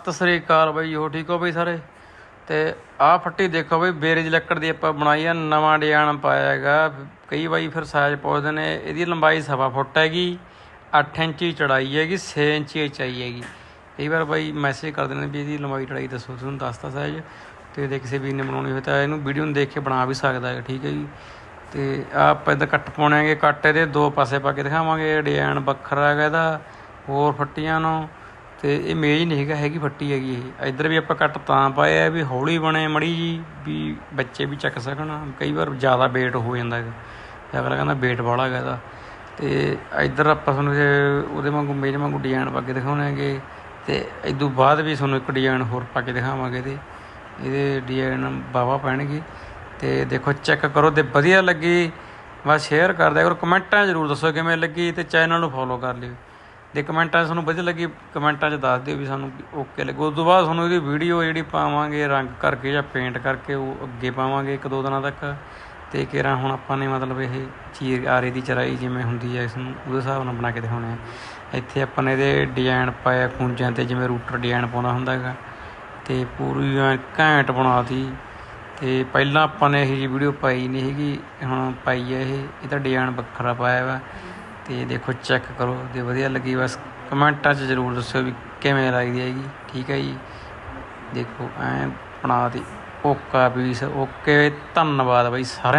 ਸਤਿ ਸ੍ਰੀ ਅਕਾਲ ਬਈ ਹੋ ਠੀਕ ਹੋ ਬਈ ਸਾਰੇ? ਤੇ ਆਹ ਫੱਟੀ ਦੇਖੋ ਬਈ, ਬੇਰਜ ਲੱਕੜ ਦੀ ਆਪਾਂ ਬਣਾਈ ਆ ਨਵਾਂ ਡਿਜ਼ਾਈਨ ਪਾਇਆ ਹੈਗਾ। ਕਈ ਵਾਰੀ ਫਿਰ ਸਾਈਜ਼ ਪੁੱਛਦੇ ਨੇ, ਇਹਦੀ ਲੰਬਾਈ ਸਵਾ ਫੁੱਟ ਹੈਗੀ 8 ਇੰਚੀ ਚੜਾਈ ਹੈਗੀ 6 ਇੰਚੀ ਉਚਾਈ ਹੈਗੀ। ਕਈ ਵਾਰ ਬਾਈ ਮੈਸੇਜ ਕਰਦੇ ਨੇ ਵੀ ਇਹਦੀ ਲੰਬਾਈ ਚੜਾਈ ਦੱਸੋ ਤੁਹਾਨੂੰ ਦੱਸਤਾ ਸਾਈਜ਼ ਤੇ ਜੇ ਕਿਸੇ ਵੀਰ ਨੇ ਬਣਾਉਣੀ ਹੋਵੇ ਤਾਂ ਇਹਨੂੰ ਵੀਡੀਓ ਨੂੰ ਦੇਖ ਕੇ ਬਣਾ ਵੀ ਸਕਦਾ ਹੈ ਠੀਕ ਹੈ ਜੀ। ਤੇ ਆਹ ਆਪਾਂ ਇਹਦਾ ਕੱਟ ਪਾਉਣਾਂਗੇ ਕੱਟ ਇਹਦੇ ਦੋ ਪਾਸੇ ਪਾ ਕੇ ਦਿਖਾਵਾਂਗੇ ਡਿਜ਼ਾਈਨ ਵੱਖਰਾ ਹੈਗਾ ਇਹਦਾ, ਹੋਰ ਫੱਟੀਆਂ ਨੂੰ। ਤੇ ਇਹ ਮੇਜ ਨਹੀਂ ਹੈਗਾ, ਹੈਗੀ ਫੱਟੀ ਹੈਗੀ ਇਹ। ਇੱਧਰ ਵੀ ਆਪਾਂ ਕੱਟ ਤਾਂ ਪਾਏ ਆ ਵੀ ਹੌਲੀ ਬਣੇ ਮੜੀ ਜੀ, ਵੀ ਬੱਚੇ ਵੀ ਚੱਕ ਸਕਣ। ਕਈ ਵਾਰ ਜ਼ਿਆਦਾ weight ਹੋ ਜਾਂਦਾ ਹੈਗਾ। ਅਗਲਾ ਕਹਿੰਦਾ weight ਵਾਲਾ ਹੈਗਾ ਇਹਦਾ। ਤੇ ਇੱਧਰ ਆਪਾਂ ਤੁਹਾਨੂੰ ਉਹਦੇ ਵਾਂਗੂ, ਮੇਜ ਵਾਂਗੂ ਡਿਜ਼ਾਈਨ ਪਾ ਕੇ ਦਿਖਾਉਣਾਂਗੇ ਤੇ ਇਦੋਂ ਬਾਅਦ ਵੀ ਤੁਹਾਨੂੰ ਇੱਕ ਡਿਜ਼ਾਈਨ ਹੋਰ ਪਾ ਕੇ ਦਿਖਾਵਾਂਗੇ ਇਹਦੇ। ਇਹਦੇ ਡਿਜ਼ਾਈਨ ਬਾਵਾ ਪੈਣਗੇ। ਤੇ ਦੇਖੋ ਚੈੱਕ ਕਰੋ ਤੇ ਵਧੀਆ ਲੱਗੀ। ਬਸ ਸ਼ੇਅਰ ਕਰ ਦਿਆ ਕਰੋ। ਕਮੈਂਟਾਂ ਜ਼ਰੂਰ ਦੱਸੋ ਕਿਵੇਂ ਲੱਗੀ ਤੇ ਚੈਨਲ ਨੂੰ ਫੋਲੋ ਕਰ ਲਿਓ। ਜੇ ਕਮੈਂਟਾਂ 'ਚ ਤੁਹਾਨੂੰ ਵਧੀਆ ਲੱਗੀ, ਕਮੈਂਟਾਂ 'ਚ ਦੱਸ ਦਿਓ ਵੀ ਸਾਨੂੰ ਓਕੇ ਲੱਗੇ। ਉਸ ਤੋਂ ਬਾਅਦ ਤੁਹਾਨੂੰ ਇਹਦੀ ਵੀਡੀਓ ਜਿਹੜੀ ਪਾਵਾਂਗੇ, ਰੰਗ ਕਰਕੇ ਜਾਂ ਪੇਂਟ ਕਰਕੇ ਉਹ ਅੱਗੇ ਪਾਵਾਂਗੇ ਇੱਕ ਦੋ ਦਿਨਾਂ ਤੱਕ। ਤੇ ਕਿਹੜਾ ਹੁਣ ਆਪਾਂ ਨੇ ਮਤਲਬ ਇਹ ਚੀਰ ਆਰੇ ਦੀ ਚਰਾਈ ਜਿਵੇਂ ਹੁੰਦੀ ਹੈ ਇਸ ਨੂੰ ਉਹਦੇ ਹਿਸਾਬ ਨਾਲ ਬਣਾ ਕੇ ਦਿਖਾਉਣੇ ਆ। ਇੱਥੇ ਆਪਾਂ ਨੇ ਇਹਦੇ ਡਿਜ਼ਾਈਨ ਪਾਇਆ ਖੂੰਜਾਂ ਤੇ, ਜਿਵੇਂ ਰੂਟਰ ਡਿਜ਼ਾਈਨ ਪਾਉਣਾ ਹੁੰਦਾ ਹੈਗਾ। ਤੇ ਪੂਰੀ ਐਂ ਘੈਂਟ ਬਣਾਤੀ। ਤੇ ਪਹਿਲਾਂ ਆਪਾਂ ਨੇ ਇਹ ਜੀ ਵੀਡੀਓ ਪਾਈ ਨਹੀਂ ਹੈਗੀ, ਹੁਣ ਪਾਈ ਹੈ ਇਹ। ਇਹਦਾ ਡਿਜ਼ਾਈਨ ਵੱਖਰਾ ਪਾਇਆ ਵਾ। ਤੇ ਦੇਖੋ ਚੈੱਕ ਕਰੋ, ਜੇ ਵਧੀਆ ਲੱਗੀ ਬਸ ਕਮੈਂਟਾਂ 'ਚ ਜ਼ਰੂਰ ਦੱਸਿਓ ਵੀ ਕਿਵੇਂ ਲੱਗਦੀ ਹੈਗੀ ਠੀਕ ਹੈ ਜੀ। ਦੇਖੋ, ਐ ਬਣਾ ਦੀ ਓਕਾ ਪੀਸ ਓਕੇ, ਧੰਨਵਾਦ ਬਾਈ ਸਾਰਿਆਂ